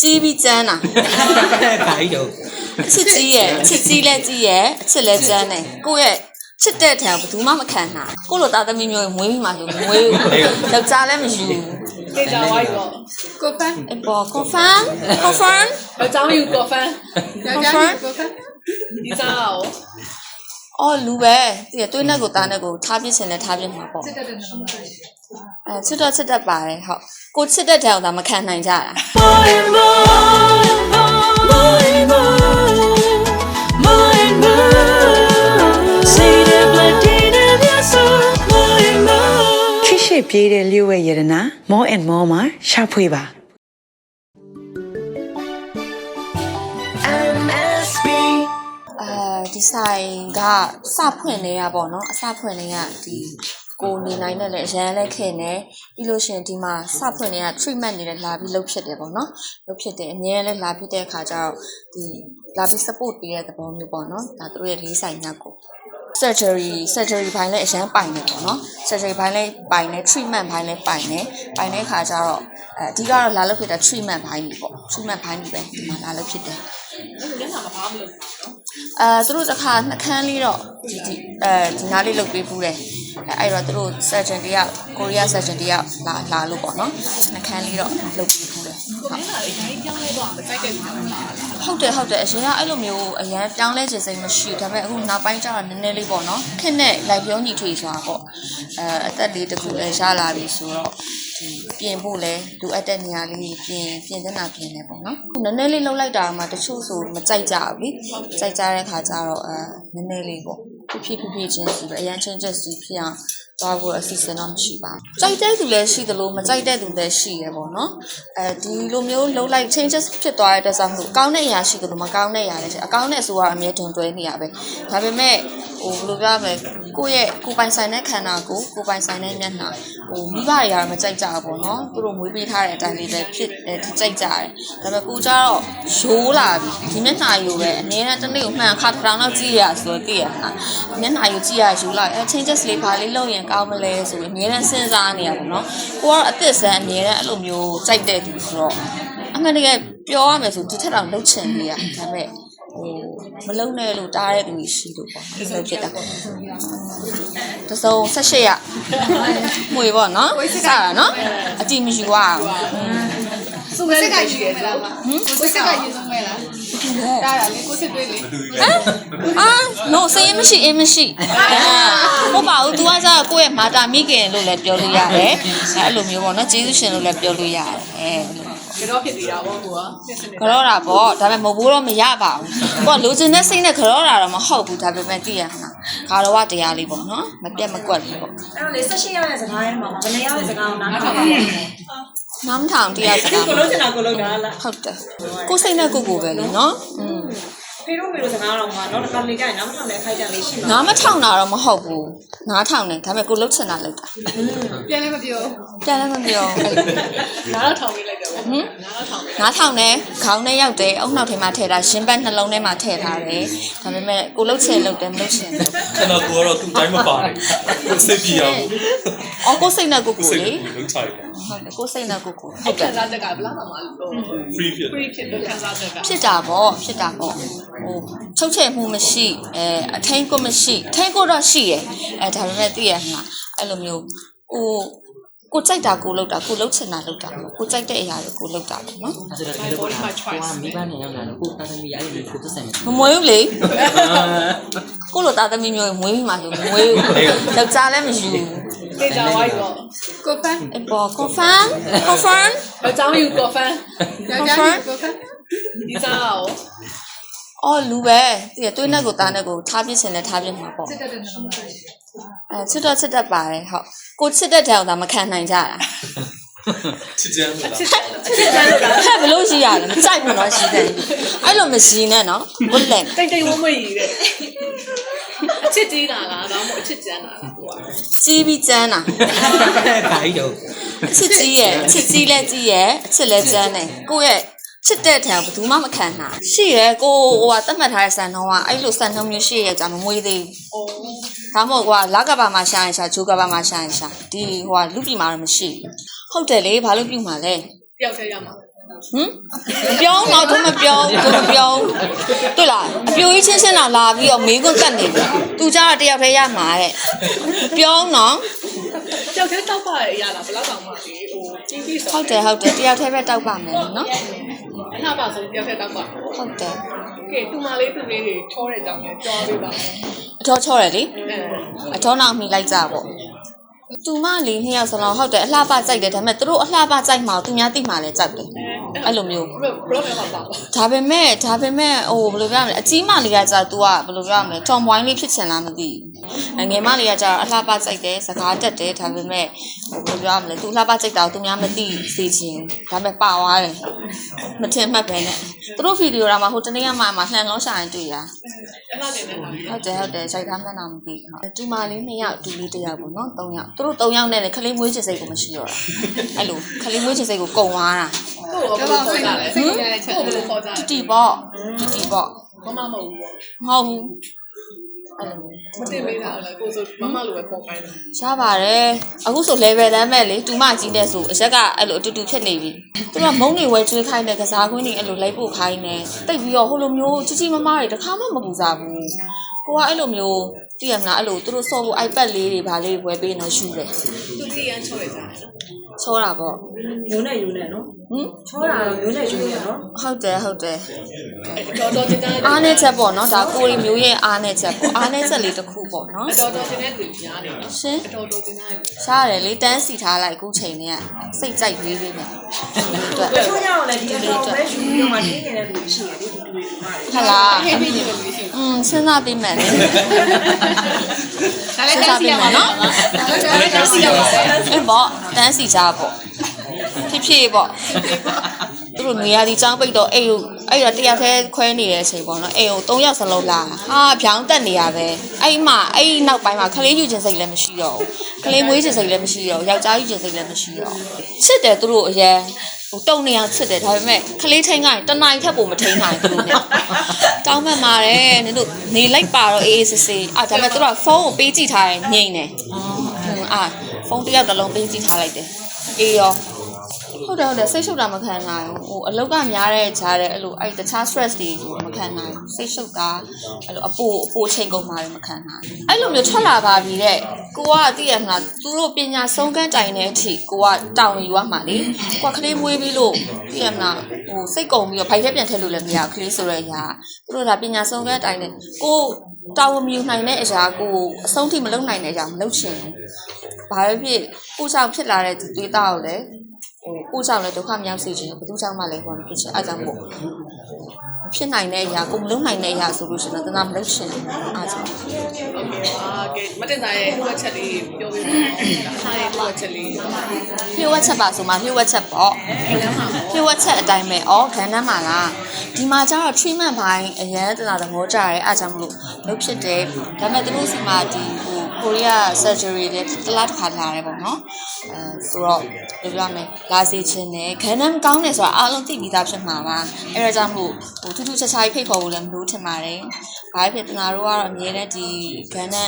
ကြီးပြီးကျန်းတာခါကြီးတော့အချစ်ကြီးရဲ့အချစ်ကြီးလည်းကြီးရဲ့အချစ်လည်းကျန်းတယ်ကိုယ့်ရဲ့ချစ်တဲ့ထံဘယ်သူမှမခံနိုင်ကိုယ့်လိုသားသမီးမျိုးမွေးပြီးမှဆိုမွေးဘူးယောက်ျားလည်းမယူဘူးတေချာဝိုင်းတော့ကိုဖန်အပေါ် confirm confirm အကြောင်းယူကိုဖန်ယောက်ျားယူကိုဖန်ဒီစားရော အော်လူပဲတည်ရသွေးနဲ့ကိုသားနဲ့ကိုထားပြစ်ချင်လဲထားပြစ်မှာပေါ့စစ်တဲ့တဲ့နော်အဲချစ်တော့ချစ်တတ်ပါတယ်ဟုတ်ကိုချစ်တဲ့တဲ့အောင်သာမခံနိုင်ကြတာ more and more, more and more, more and more. Say the blood in your soul, more and more. ခိရှိပြေးတဲ့လျှို့ဝဲရတနာ more and more မှာရှာဖွေပါ ဒီဆိုင်ကစဖွင့်နေရပေါ့နော်အစဖွင့်နေရဒီကိုနေနိုင်တဲ့လေအရန်လက်ခင်နေပြီးလို့ရှရင်ဒီမှာစဖွင့်နေရ treatment နေလဲလာပြီးလုပ်ဖြစ်တယ်ပေါ့နော်လုပ်ဖြစ်တယ်အများလဲလာဖြစ်တဲ့အခါကျတော့ဒီလာပြီး support ပေးတဲ့သဘောမျိုးပေါ့နော်ဒါသူတို့ရဲ့လေးဆိုင်ညက်ကို surgery surgery ဘိုင်းလည်းအရန်ပိုင်နေပေါ့နော် surgery ဘိုင်းလည်းပိုင်နေ treatment ဘိုင်းလည်းပိုင်နေပိုင်တဲ့ခါကျတော့အဲအဓိကတော့လာလို့ဖြစ်တဲ့ treatment ဘိုင်းကြီးပေါ့ treatment ဘိုင်းကြီးပဲဒီမှာလာလို့ဖြစ်တယ်မျက်နှာမဘာမလို့နော် အဲသူတို့တစ်ခါနှကန်းလေးတော့ဒီဒီအဲဒီနားလေးလုပ်ပေးဘူးတယ် အဲအဲ့တော့သူတို့ surgeon တယောက်ကိုရီးယား surgeon တယောက်လာလာလို့ပေါ့နော်နှကန်းလေးတော့လုပ်ပေးဘူးတယ်ကိုမျက်နှာလေးအရင်ကြောင်းလဲတော့မကြိုက်တဲ့လူတွေလားဟုတ်တယ်ဟုတ်တယ်အရင်ကအဲ့လိုမျိုးအရင်ပြောင်းလဲခြင်းစိတ်မရှိဘူးဒါပေမဲ့အခုနောက်ပိုင်းကျတော့နည်းနည်းလေးပေါ့နော်ခက်နဲ့လိုက်ပြောညီထွေဆိုတာပေါ့အဲအသက်လေးတစ်ခုလည်းရလာပြီဆိုတော့ဒီပြင်ဖို့လဲလိုအပ်တဲ့နေရာလေးပြင်ပြင်တဲ့နာပြင်နေပေါ့နော်ခုနည်းနည်းလေးလှုပ်လိုက်တာမှတချို့ဆိုမကြိုက်ကြဘူးလေကြိုက်ကြတဲ့ခါကျတော့အဲနည်းနည်းလေးပေါ့ ဖြစ်ဖြစ်ဖြစ်ချင်းစီပဲအရင်ချင်းချက်စီဖြစ်အောင်သွားဖို့အစီအစဉ်တော့မရှိပါဘူး။ကြိုက်တဲ့သူလည်းရှိသလိုမကြိုက်တဲ့သူလည်းရှိရပေါ့နော်။အဲဒီလိုမျိုးလှုပ်လိုက် changes ဖြစ်သွားတဲ့အတွက်ဆိုလို့ကောင်းတဲ့အရာရှိသလိုမကောင်းတဲ့အရာလည်းရှိအကောင်းတဲ့အဆိုကအမြဲတွင်တွဲနေရပဲ။ဒါပေမဲ့ ဟိုဘယ်လိုပြောရမလဲကိုယ့်ရဲ့ကိုယ်ပိုင်ဆိုင်တဲ့ခန္ဓာကိုကိုယ်ပိုင်ဆိုင်တဲ့မျက်နှာဟိုမိဘတွေကတော့မကြိုက်ကြဘူးပေါ့နော်။သူတို့မွေးပေးထားတဲ့အတိုင်းလေးပဲဖြစ်အဲဒီကြိုက်ကြတယ်။ဒါပေမဲ့ကိုကြတော့ရိုးလာပြီဒီမျက်နှာယူပဲအနည်းနဲ့တစ်နေ့ကိုမှန်ခါတစ်ထောင်တော့ကြည့်ရဆိုတော့တည့်ရမှာမျက်နှာယူကြည့်ရယူလိုက်အဲ changes လေးပါလေးလုပ်ရင်ကောင်းမလဲဆိုပြီးအများနဲ့စဉ်းစားနေရပါတော့။ကိုကတော့အသစ်ဆန်းအများနဲ့အဲ့လိုမျိုးကြိုက်တဲ့သူဆိုတော့အမှန်တကယ်ပြောရမယ်ဆိုဒီထက်တော့လှုပ်ချင်နေရဒါပေမဲ့ ဟိုမလုံနဲ့လို့တားတဲ့သူကြီးရှိလို့ပေါ့အဲ့လိုဖြစ်တာတစုံ18ရမှွေပေါ့နော်စတာနော်အတီမရှိွားအောင်စုမဲစစ်ကရှိရဲလားဟမ်ကိုစစ်ကရေးစုမဲလားတားတာလေကိုစစ်တွေးလေဟမ်အာ no စေးမရှိအင်းမရှိဟုတ်ပါဘူး तू ကစားကိုယ့်ရဲ့မာတာမိခင်လို့လည်းပြောလို့ရတယ်အဲ့လိုမျိုးပေါ့နော်ကျေးဇူးရှင်လို့လည်းပြောလို့ရတယ်အဲ ကတော့ဖြစ်နေတာပေါ့ကိုကစစ်စစ်နေခရောတာပေါ့ဒါပေမဲ့မဟုတ်ဘူးတော့မရပါဘူးကိုကလိုချင်တဲ့စိတ်နဲ့ခရောတာတော့မဟုတ်ဘူးဒါပေမဲ့သိရမှာခါတော့ဝတရားလေးပေါ့နော်မပြတ်မကွက်လေးပေါ့အဲ့တော့လေ16ရောက်တဲ့စကားထဲမှာဘယ်နှစ်ရောက်တဲ့စကားကိုနားထောင်ပါလဲနားမထောင်တရားစကားကိုလုံးချင်တာကိုလုံးတာလားဟုတ်တယ်ကိုယ်စိတ်နဲ့ကိုယ်ကိုယ်ပဲလေနော်อืม ဖေတို့မေတို့စကားတော့မှာတော့တစ်ခါလေကြာရင်နားမထောင်တဲ့အခိုက်အတန့်လေးရှိမှာနားမထောင်တာတော့မဟုတ်ဘူးနားထောင်တယ်ဒါပေမဲ့ကိုယ်လှုပ်ချင်တာလှုပ်တာပြန်လည်းမပြောပြန်လည်းမပြောအဲ့လိုနားတော့ထောင်ပေးလိုက်တယ်ပေါ့ဟင်နားတော့ထောင်ပေးနားထောင်တယ်ခေါင်းထဲရောက်တယ်အုံနောက်ထဲမှာထည့်တာရှင်ဘက်နှလုံးထဲမှာထည့်ထားတယ်ဒါပေမဲ့ကိုလှုပ်ချင်လှုပ်တယ်မလှုပ်ချင်ဘူးခဏကိုကတော့သူ့တိုင်းမပါတယ်ကိုစိတ်ပြရအောင် အော်ကိုယ်စိတ်နဲ့ကိုယ်ကိုယ်စိတ်လေကိုလုံးချိုက်တယ်ဟုတ်တယ်ကိုယ်စိတ်နဲ့ကိုယ်ကိုယ်ဟုဟုတ်တ်ကဲ့တယ်စားတက်ကဘယ်လောက်မှမလို့ free ဖြစ် free ဖြစ်လို့ခံစားတက်ကဖြစ်တာပေါ့ဖြစ်တာပေါ့ဟိုချုပ်ချယ်မှုမရှိအဲအထင်းကိုမရှိထင်းကိုတော့ရှိရယ်အဲဒါပေမဲ့သိရမှာအဲ့လိုမျိုးကို ကိုကြိုက်တာကိုလုပ်တာကိုလုပ်ချင်တာလုပ်တာပေါ့ကိုကြိုက်တဲ့အရာတွေကိုလုပ်တာပေါ့နော်အဲ့ဒါလည်းပေါ့ကိုကမိဘနဲ့ရောက်လာတော့ကိုတာသမီးအဲ့ဒီကိုသက်ဆိုင်မှာမမွေးဘူးလေကိုလိုသားသမီးမျိုးမွေးပြီးမှဆိုမမွေးဘူးယောက်ျားလည်းမယူဘူးတေချာဝိုင်းတော့ကိုဖန်အပေါ် confirm confirm အကြောင်းယူကိုဖန်ယောက်ျားယူကိုဖန်ဒီစားရောအော်လူပဲတည်ရသွေးနဲ့ကိုသားနဲ့ကိုထားပြစ်ချင်လဲထားပြစ်မှာပေါ့စစ်တဲ့တဲ့နော်အဲချစ်တော့ချစ်တတ်ပါတယ်ဟုတ် ကိုချစ်တဲ့တောင်သာမခံနိုင်ကြတာချစ်ကြမ်းလို့လားချစ်တယ်လို့ဘယ်လိုရှိရလဲမကြိုက်ဘူးနော်ရှိတယ်အဲ့လိုမရှိနဲ့နော်ဘုလန်တိတ်တိတ်ဝမကြီးတဲ့အချစ်ကြီးတာလားဒါမှမဟုတ်အချစ်ကျန်းတာလားကိုကကြီးပြီးကျန်းတာခါကြီးတော့အချစ်ကြီးရဲ့အချစ်ကြီးလည်းကြီးရဲ့အချစ်လည်းကျန်းတယ်ကိုယ့်ရဲ့ ချစ်တဲ့ထံဘယ်သူမှမခံနိုင်ရှိရဲကိုဟိုကတတ်မှတ်ထားတဲ့စံနှုန်းကအဲ့လိုစံနှုန်းမျိုးရှိရဲကြာမမွေးသေးဘူးအိုးဒါမှမဟုတ်ကွာလကဘာမှာရှာရင်ရှာဂျိုကဘာမှာရှာရင်ရှာဒီဟိုကလူပြည်မှာတော့မရှိဘူးဟုတ်တယ်လေဘာလို့ပြုမှာလဲတယောက်တည်းရမှာမပြောတော့တော့မပြောတော့မပြောတွေ့လားအပြိုကြီးချင်းချင်းလာလာပြီးတော့မေးခွန်းကတ်နေပြီသူကြတော့တယောက်တည်းရမှာတဲ့ပြောနော်ကြောက်ခဲတောက်ပါရဲ့အရာလားဘယ်လောက်တောင်မှလေဟိုကြီးပြီးဆိုဟုတ်တယ်ဟုတ်တယ်တယောက်တည်းပဲတောက်ပါမယ်နော် အလှပါဆိုကြောက်ခဲတောက်ပါဟုတ်တယ်ကဲတူမလေးသူလေးတွေချောတဲ့အကြောင်းလည်းကြောပေးပါအထောချောတယ်လေအဲအထောနောက်မိလိုက်ကြပေါ့သူမလေးနှစ်ယောက်စလုံးဟုတ်တယ်အလှပကြိုက်တယ်ဒါပေမဲ့သူတို့အလှပကြိုက်မှာသူများသိမှာလဲကြိုက်တယ် အဲ့လိုမျိုးဘယ်ဘယ်လိုမှပါပါဒါပေမဲ့ဒါပေမဲ့ဟိုဘယ်လိုပြောရမလဲအကြီးမလေးကကြာ तू ကဘယ်လိုပြောရမလဲတော်မွိုင်းလေးဖြစ်ချင်လားမသိဘူးငယ်မလေးကကြာအလှပကြိုက်တယ်စကားတက်တယ်ဒါပေမဲ့ဟိုဘယ်လိုပြောရမလဲ तू လှပကြိုက်တာကိုသူများမသိစေချင်ဒါပေမဲ့ပါသွားတယ်မထင်မှတ်ပဲနဲ့သူတို့ဗီဒီယိုတော့မှဟိုတနေ့ကမှမှလှန်လုံးရှာရင်တွေ့ရအလှတင်နေတာဟုတ်တယ်ဟုတ်တယ်စိုက်ထားမှန်းတော့မသိဘူးတူမလေးနှစ်ယောက်တူလေးတစ်ယောက်ပေါ့နော်၃ယောက်သူတို့၃ယောက်နဲ့လည်းခလေးမွေးချစ်စိတ်ကိုမရှိတော့တာအဲ့လိုခလေးမွေးချစ်စိတ်ကိုကုံသွားတာ ကိုယ်ကဘယ်လိုခေါ်ကြလဲစိတ်ကြတဲ့ချက်ကိုဘယ်လိုခေါ်ကြလဲတီပေါ့တီပေါ့မမမဟုတ်ဘူးပေါ့မဟုတ်ဘူးအဲ့လိုမတင်ပေးတာလည်းကိုဆိုမမလိုပဲခေါ်ခိုင်းတယ်ရပါတယ်အခုဆို level တန်းမဲ့လေတူမကြီးတဲ့ဆိုအရက်ကအဲ့လိုအတူတူဖြစ်နေပြီသူကမုံနေဝဲကျွေးခိုင်းတယ်ကစားခွင်းနေအဲ့လိုလိုက်ပို့ခိုင်းတယ်တိတ်ပြီးတော့ဟိုလိုမျိုးချီချီမမတွေတခါမှမပူစားဘူးကိုကအဲ့လိုမျိုး တည်ရမလားအဲ့လိုသူတို့စော့ဖို့ iPad လေးတွေဗာလေးဝယ်ပေးနေယူတယ်သူလေးရန်ချော်ရကြတယ်နော်ချောတာပေါ့မျိုးနဲ့ယူနဲ့နော်ဟမ်ချောတာတော့မျိုးနဲ့ယူနဲ့နော်ဟုတ်တယ်ဟုတ်တယ်တော်တော်တင်တဲ့အားနဲ့ချက်ပေါ့နော်ဒါကိုရီမျိုးရဲ့အားနဲ့ချက်ပေါ့အားနဲ့ချက်လေးတစ်ခုပေါ့နော်တော်တော်တင်တဲ့သူများနေနော်ရှင်တော်တော်တင်တဲ့ရှားတယ်လေတန်းစီထားလိုက်အခုချိန်နဲ့စိတ်ကြိုက်ရေးပေးမယ်အတွက်တချို့ကြောင့်လည်းဒီအတော့ပဲယူပြီးတော့မှတင်းနေတဲ့လူရှိတယ် ဒီတူတွေတူမှာ ဟလာ ဟေးပြီးနေလို့ရှိရင် อืมစဉ်းစားပေးမယ်လေ ဒါလည်းတက်စီရမှာနော်ဒါလည်းတက်စီရမှာ အဲ့ပေါ့တန်းစီကြပေါ့ဖြစ်ဖြစ်ပေါ့သူတို့နေရာဒီចောင်းပိတ်တော့အိမ်ကိုအဲ့တော့တရားသေးခွဲနေတဲ့အချိန်ပေါ့နော်အိမ်ကို၃ယောက်စလုံးလာဟာဗျောင်းတက်နေရပဲအဲ့မှအဲ့နောက်ပိုင်းမှာခလေးယူခြင်းစိတ်လည်းမရှိတော့ဘူးခလေးမွေးခြင်းစိတ်လည်းမရှိတော့ဘူးယောက်ျားယူခြင်းစိတ်လည်းမရှိတော့ဘူးချစ်တယ်သူတို့အရင် ဟိုတုံနေအောင်ချစ်တယ်ဒါပေမဲ့ခလေးထိန်ကရင်တနိုင်ထက်ပိုမထိန်နိုင်ဘူးသူတို့နဲ့တောင်းမှန်ပါတယ်နင်တို့နေလိုက်ပါတော့အေးအေးဆေးဆေးအာဒါပေမဲ့သူတို့ကဖုန်းကိုပေးကြည့်ထားရင်ငိမ့်တယ်အာဖုန်းတစ်ယောက်တစ်လုံးပေးကြည့်ထားလိုက်တယ်အေးရော ဟုတ်တယ်ဟုတ်တယ်စိတ်ရှုပ်တာမခံနိုင်ဘူးဟိုအလောက်ကများတဲ့ဂျားတဲ့အဲ့လိုအဲ့တခြား stress တွေဆိုမခံနိုင်ဘူးစိတ်ရှုပ်တာအဲ့လိုအပူအပူချိန်ကုန်မှာလည်းမခံနိုင်ဘူးအဲ့လိုမျိုးထွက်လာပါပြီတဲ့ကိုကသိရမလားသူတို့ပညာဆုံးကန်းတိုင်တဲ့အထိကိုကတောင်းယူရမှာလေကိုကကလေးမွေးပြီးလို့သိရမလားဟိုစိတ်ကုန်ပြီးတော့ဘိုက်ထဲပြန်ထည့်လို့လည်းမရဘူးကလေးဆိုတဲ့အရာသူတို့ဒါပညာဆုံးကန်းတိုင်တဲ့ကိုတောင်းမယူနိုင်တဲ့အရာကိုအဆုံးထိမလုပ်နိုင်တဲ့အရာမလုပ်ချင်ဘူးဘာပဲဖြစ်ကိုကြောင့်ဖြစ်လာတဲ့ဒီသွေးသားကိုလည်းဟို ကိုကြောင့်လည်းဒုက္ခမရောက်စေချင်ဘူးဘယ်သူကြောင့်မှလည်းဟိုမဖြစ်ချင်အားကြောင့်မို့မဖြစ်နိုင်တဲ့အရာကိုမလုပ်နိုင်တဲ့အရာဆိုလို့ရှိရင်တော့တနာမလုပ်ချင်ဘူးအားကြောင့်အာကဲမတင်သားရဲ့ဟိုဝက်ချက်လေးပြောပြပါဦးအားရဲ့ဟိုဝက်ချက်လေးလျှို့ဝှက်ချက်ပါဆိုမှလျှို့ဝှက်ချက်ပေါ့လျှို့ဝှက်ချက်အတိုင်းပဲဩခန်းထဲမှာလားဒီမှာကျတော့ treatment ဘိုင်းအရင်တနာသဘောကျတယ်အားကြောင့်မလို့လုပ်ဖြစ်တယ်ဒါပေမဲ့သူတို့စီမှာဒီဟို ကိုရီးယား surgery တွေတစ်လားတစ်ခါလာတယ်ပေါ့နော်အဲဆိုတော့ပြောပြမယ်လာစီခြင်းနဲ့ခန်းထဲမကောင်းတယ်ဆိုတာအားလုံးသိပြီးသားဖြစ်မှာပါအဲဒါကြောင့်မို့ဟိုထူးထူးခြားခြားကြီးဖိတ်ခေါ်ဖို့လည်းမလို့ထင်ပါတယ်ဘာဖြစ်တနာတို့ကတော့အမြဲတမ်းဒီခန်းထဲ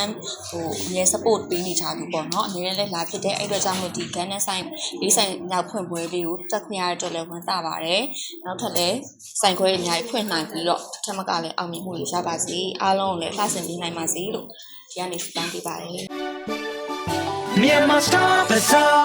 ဟိုအမြဲ support ပေးနေကြသူပေါ့နော်အမြဲတမ်းလည်းလာဖြစ်တဲ့အဲ့အတွက်ကြောင့်မို့ဒီခန်းထဲဆိုင်လေးဆိုင်နောက်ဖွင့်ပွဲလေးကိုတက်ခွင့်ရတဲ့အတွက်လည်းဝမ်းသာပါတယ်နောက်ထပ်လည်းဆိုင်ခွဲအများကြီးဖွင့်နိုင်ပြီးတော့တစ်ထပ်မကလည်းအောင်မြင်မှုတွေရပါစေအားလုံးကိုလည်းလှဆင်ပေးနိုင်ပါစေလို့ ဒီကနေစတန်ပေးပါတယ် Myanmar Star Bazaar